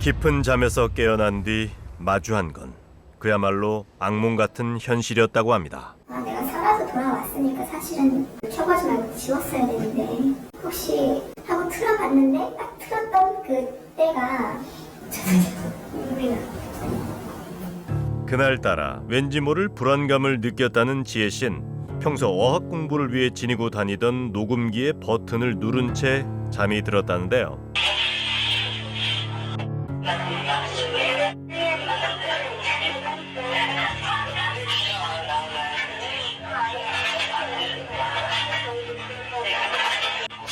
깊은 잠에서 깨어난 뒤 마주한 건 그야말로 악몽 같은 현실이었다고 합니다. 아, 내가 살아서 돌아왔으니까 사실은 켜가지 말고 지웠어야 되는데 혹시 하고 틀어봤는데 딱 틀었던 그 때가 그날따라 왠지 모를 불안감을 느꼈다는 지혜 씨는 평소 어학 공부를 위해 지니고 다니던 녹음기의 버튼을 누른 채 잠이 들었다는데요.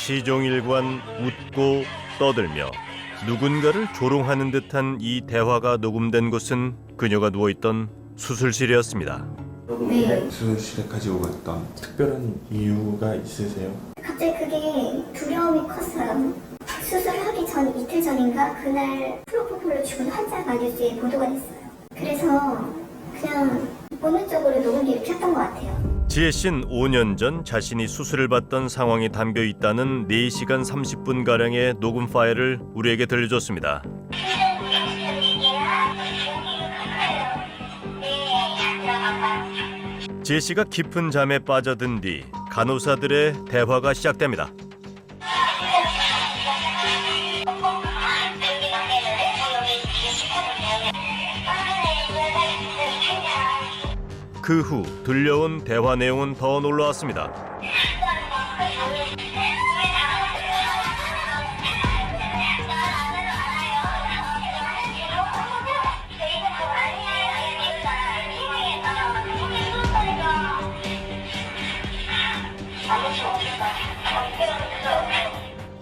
시종일관 웃고 떠들며 누군가를 조롱하는 듯한 이 대화가 녹음된 곳은 그녀가 누워있던 수술실이었습니다. 네. 수술실에 가지고 갔던 특별한 이유가 있으세요? 갑자기 그게 두려움이 컸어요. 수술하기 전 이틀 전인가 그날 프로포폴을 죽은 환자가 뉴스에 보도가 됐어요. 그래서 그냥 본능적으로 녹음기를 켰던 것 같아요. 지혜 씨는 5년 전 자신이 수술을 받던 상황이 담겨 있다는 4시간 30분 가량의 녹음 파일을 우리에게 들려줬습니다. 지혜 씨가 깊은 잠에 빠져든 뒤 간호사들의 대화가 시작됩니다. 그 후 들려온 대화 내용은 더 놀라웠습니다.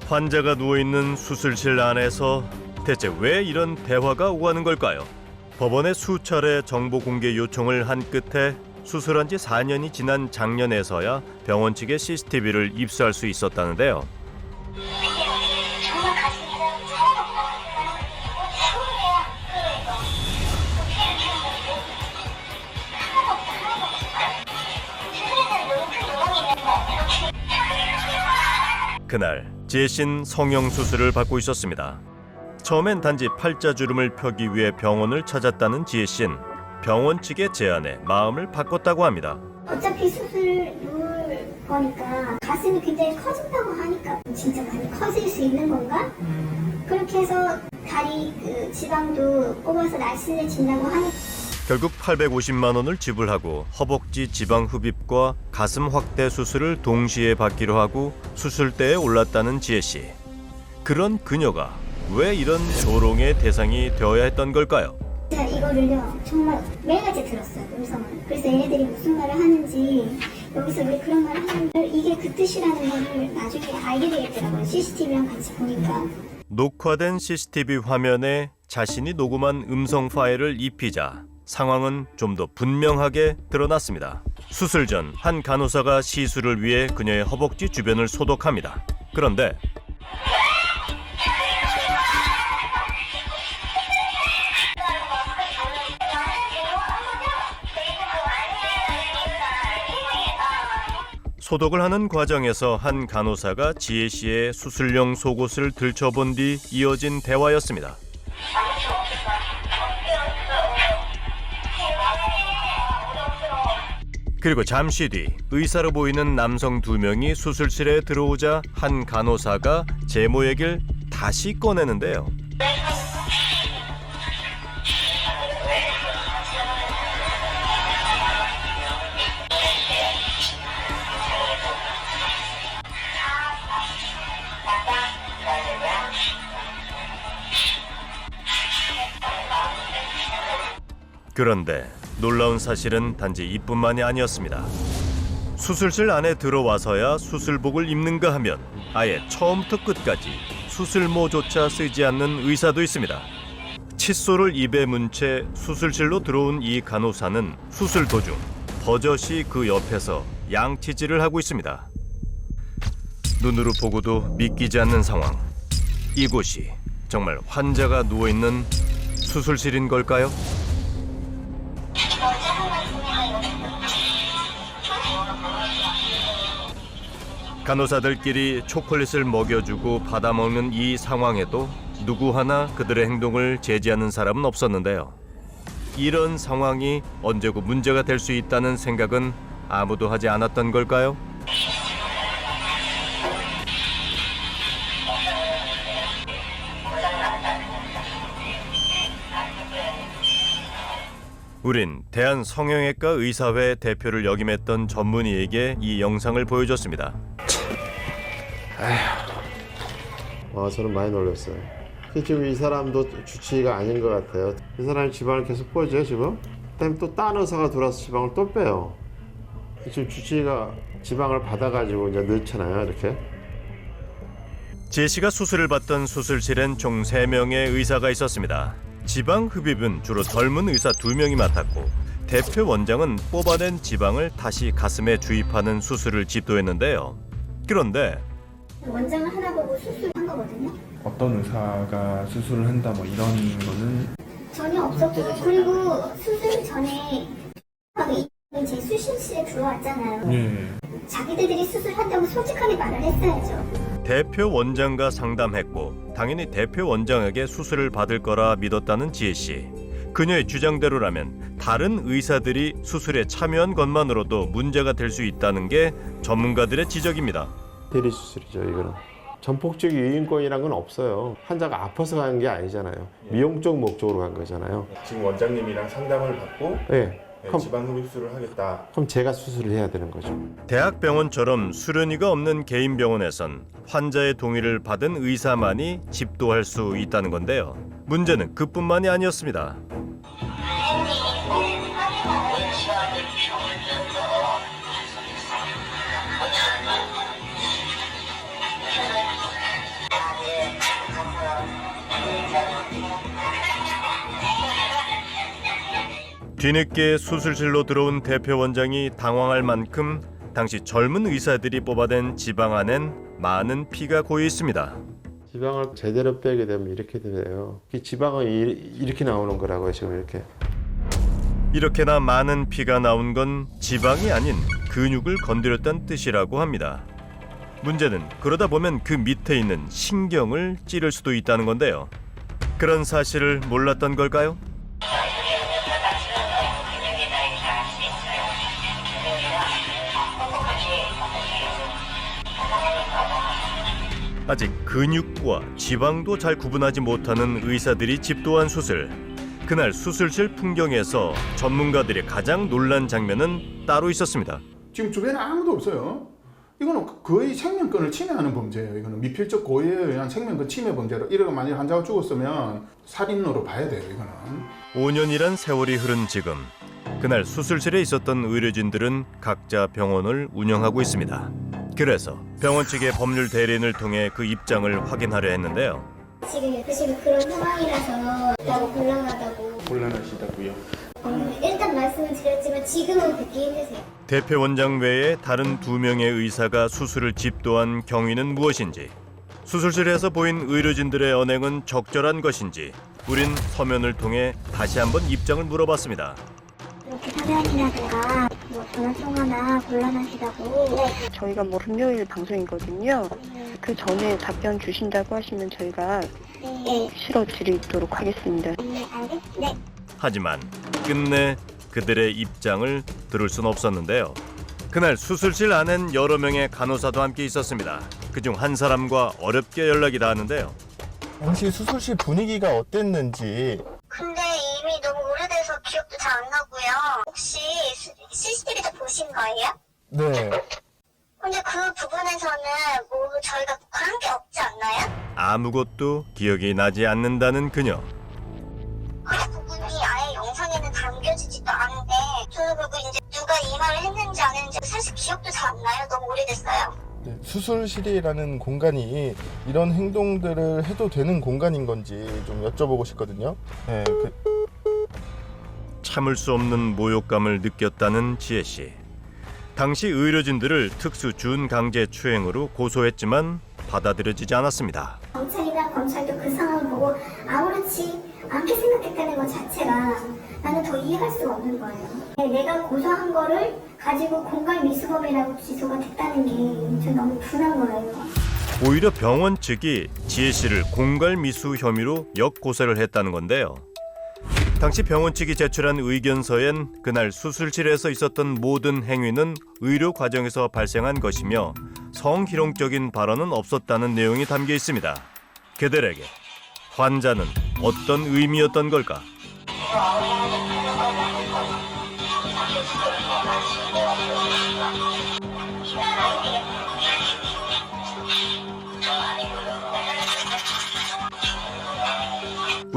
환자가 누워 있는 수술실 안에서 대체 왜 이런 대화가 오가는 걸까요? 법원에 수차례 정보 공개 요청을 한 끝에 수술한 지 4년이 지난 작년에서야 병원 측의 CCTV를 입수할 수 있었다는데요. 그날 제신 성형 수술을 받고 있었습니다. 처음엔 단지 팔자주름을 펴기 위해 병원을 찾았다는 지혜 씨는 병원 측의 제안에 마음을 바꿨다고 합니다. 어차피 수술 누울 거니까 가슴이 굉장히 커진다고 하니까 진짜 많이 커질 수 있는 건가? 그렇게 해서 다리 그 지방도 뽑아서 날씬해진다고 하니까 결국 850만 원을 지불하고 허벅지 지방 흡입과 가슴 확대 수술을 동시에 받기로 하고 수술대에 올랐다는 지혜 씨. 그런 그녀가 왜 이런 조롱의 대상이 되어야 했던 걸까요? 제가 이거를요 정말 매일같이 들었어요 음성을 그래서 얘네들이 무슨 말을 하는지 여기서 왜 그런 말을 하는지 이게 그 뜻이라는 거를 나중에 알게 되겠더라고요 CCTV랑 같이 보니까 녹화된 CCTV 화면에 자신이 녹음한 음성 파일을 입히자 상황은 좀 더 분명하게 드러났습니다. 수술 전 한 간호사가 시술을 위해 그녀의 허벅지 주변을 소독합니다. 그런데 소독을 하는 과정에서 한 간호사가 지혜 씨의 수술용 속옷을 들춰본 뒤 이어진 대화였습니다. 그리고 잠시 뒤 의사로 보이는 남성 두 명이 수술실에 들어오자 한 간호사가 제모 얘기를 다시 꺼내는데요. 그런데 놀라운 사실은 단지 이뿐만이 아니었습니다. 수술실 안에 들어와서야 수술복을 입는가 하면 아예 처음부터 끝까지 수술모조차 쓰지 않는 의사도 있습니다. 칫솔을 입에 문 채 수술실로 들어온 이 간호사는 수술 도중 버젓이 그 옆에서 양치질을 하고 있습니다. 눈으로 보고도 믿기지 않는 상황. 이곳이 정말 환자가 누워 있는 수술실인 걸까요? 간호사들끼리 초콜릿을 먹여주고 받아먹는 이 상황에도 누구 하나 그들의 행동을 제지하는 사람은 없었는데요. 이런 상황이 언제고 문제가 될 수 있다는 생각은 아무도 하지 않았던 걸까요? 우린 대한성형외과 의사회 대표를 역임했던 전문의에게 이 영상을 보여줬습니다. 아, 저는 많이 놀랐어요. 지금 이 사람도 주치의가 아닌 것 같아요. 이 사람이 지방을 계속 빼죠, 지금? 그다음에 또 딴 의사가 들어와서 지방을 또 빼요. 지금 주치의가 지방을 받아가지고 이제 넣잖아요, 이렇게. 씨가 수술을 받던 수술실엔 총 3명의 의사가 있었습니다. 지방 흡입은 주로 젊은 의사 2명이 맡았고 대표 원장은 뽑아낸 지방을 다시 가슴에 주입하는 수술을 집도했는데요. 그런데 원장을 하나 보고 수술한 거거든요. 어떤 의사가 수술을 한다 뭐 이런 거는 전혀 없었고 그리고 수술 전에 제 수술실에 들어왔잖아요. 예. 자기들이 수술한다고 솔직하게 말을 했어야죠. 대표 원장과 상담했고 당연히 대표 원장에게 수술을 받을 거라 믿었다는 지혜 씨. 그녀의 주장대로라면 다른 의사들이 수술에 참여한 것만으로도 문제가 될 수 있다는 게 전문가들의 지적입니다. 대리 수술이죠, 이거는. 전폭적 유인권이란 건 없어요. 환자가 아파서 간 게 아니잖아요. 미용적 목적으로 간 거잖아요. 지금 원장님이랑 상담을 받고 네. 그럼, 지방 흡입술을 하겠다. 그럼 제가 수술을 해야 되는 거죠. 대학병원처럼 수련의가 없는 개인 병원에선 환자의 동의를 받은 의사만이 집도할 수 있다는 건데요. 문제는 그뿐만이 아니었습니다. 뒤늦게 수술실로 들어온 대표 원장이 당황할 만큼 당시 젊은 의사들이 뽑아낸 지방 안엔 많은 피가 고여 있습니다. 지방을 제대로 빼게 되면 이렇게 돼요. 이 지방은 이- 이렇게 나오는 거라고요, 지금 이렇게. 이렇게나 많은 피가 나온 건 지방이 아닌 근육을 건드렸다는 뜻이라고 합니다. 문제는 그러다 보면 그 밑에 있는 신경을 찌를 수도 있다는 건데요. 그런 사실을 몰랐던 걸까요? 아직 근육과 지방도 잘 구분하지 못하는 의사들이 집도한 수술. 그날 수술실 풍경에서 전문가들이 가장 놀란 장면은 따로 있었습니다. 지금 주변에 아무도 없어요. 이거는 거의 생명권을 침해하는 범죄예요. 이거는 미필적 고의에 의한 생명권 침해 범죄로 이러고 만약 환자가 죽었으면 살인으로 봐야 돼요. 이거는. 5년이란 세월이 흐른 지금 그날 수술실에 있었던 의료진들은 각자 병원을 운영하고 있습니다. 그래서 병원 측의 법률 대리인을 통해 그 입장을 확인하려 했는데요. 지금 지금 그런 상황이라서 너무 곤란하다고. 곤란하시다고요. 어, 일단 말씀을 드렸지만 지금은 듣기 힘드세요. 대표 원장 외에 다른 두 명의 의사가 수술을 집도한 경위는 무엇인지 수술실에서 보인 의료진들의 언행은 적절한 것인지 우린 서면을 통해 다시 한번 입장을 물어봤습니다. 사면이라든가 뭐 전화 통화나 곤란하시다고. 네. 저희가 뭐 금요일 방송이거든요. 그 전에 답변 주신다고 하시면 저희가 네. 실어드리도록 하겠습니다. 네, 알겠. 네. 하지만 끝내 그들의 입장을 들을 순 없었는데요. 그날 수술실 안엔 여러 명의 간호사도 함께 있었습니다. 그중 한 사람과 어렵게 연락이 닿았는데요. 당시 수술실 분위기가 어땠는지 근데 이미 너무 오래돼서 기억도 잘 보신 거예요? 네 근데 그 부분에서는 뭐 저희가 그런 게 없지 않나요? 아무것도 기억이 나지 않는다는 그녀. 그 부분이 아예 영상에는 담겨지지도 않은데 저는 그리고 이제 누가 이 말을 했는지 안 했는지 사실 기억도 잘 안 나요. 너무 오래됐어요. 네, 수술실이라는 공간이 이런 행동들을 해도 되는 공간인 건지 좀 여쭤보고 싶거든요. 네, 그, 참을 수 없는 모욕감을 느꼈다는 지혜 씨. 당시 의료진들을 특수 준강제 추행으로 고소했지만 받아들여지지 않았습니다. 경찰이나 검찰도 그 상황을 보고 아무렇지 않게 생각했다는 것 자체가 나는 더 이해할 수가 없는 거예요. 내가 고소한 거를 가지고 공갈 미수범이라고 기소가 됐다는 게 저 너무 분한 거예요. 오히려 병원 측이 지혜 씨를 공갈 미수 혐의로 역고소를 했다는 건데요. 당시 병원 측이 제출한 의견서엔 그날 수술실에서 있었던 모든 행위는 의료 과정에서 발생한 것이며 성희롱적인 발언은 없었다는 내용이 담겨 있습니다. 그들에게 환자는 어떤 의미였던 걸까?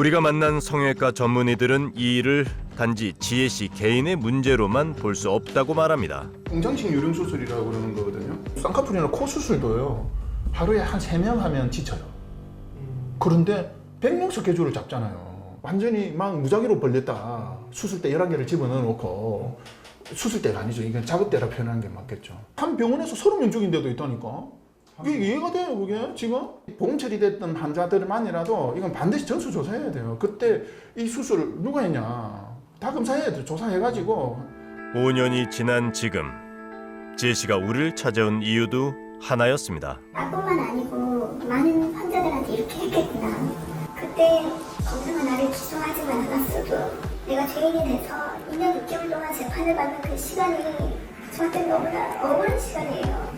우리가 만난 성형외과 전문의들은 이 일을 단지 지혜 씨 개인의 문제로만 볼 수 없다고 말합니다. 응장식 요령 수술이라고 그러는 거거든요. 쌍꺼풀이나 코 수술도요. 하루에 한 세 명 하면 지쳐요. 그런데 100명 스케줄을 잡잖아요. 완전히 막 무작위로 벌렸다. 수술대 11개를 집어넣어 놓고 수술대가 아니죠. 이건 작업대라 표현하는 게 맞겠죠. 한 병원에서 30명 죽인 데도 있다니까. 이게 이해가 돼요, 그게 지금? 보험 처리됐던 환자들만이라도 이건 반드시 전수 조사해야 돼요. 그때 이 수술 누가 했냐? 다 검사해야 돼. 조사해가지고 5년이 지난 지금 씨가 우리를 찾아온 이유도 하나였습니다. 나뿐만 아니고 많은 환자들한테 이렇게 했겠구나. 그때 검사가 나를 기소하지만 않았어도 내가 죄인이 돼서 2년 6개월 동안 재판을 받는 그 시간이 저한테 너무나 억울한 시간이에요.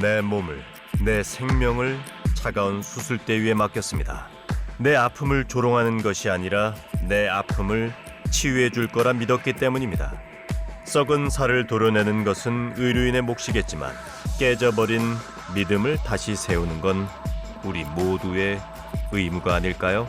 내 몸을, 내 생명을 차가운 수술대 위에 맡겼습니다. 내 아픔을 조롱하는 것이 아니라 내 아픔을 치유해 줄 거라 믿었기 때문입니다. 썩은 살을 도려내는 것은 의료인의 몫이겠지만 깨져버린 믿음을 다시 세우는 건 우리 모두의 의무가 아닐까요?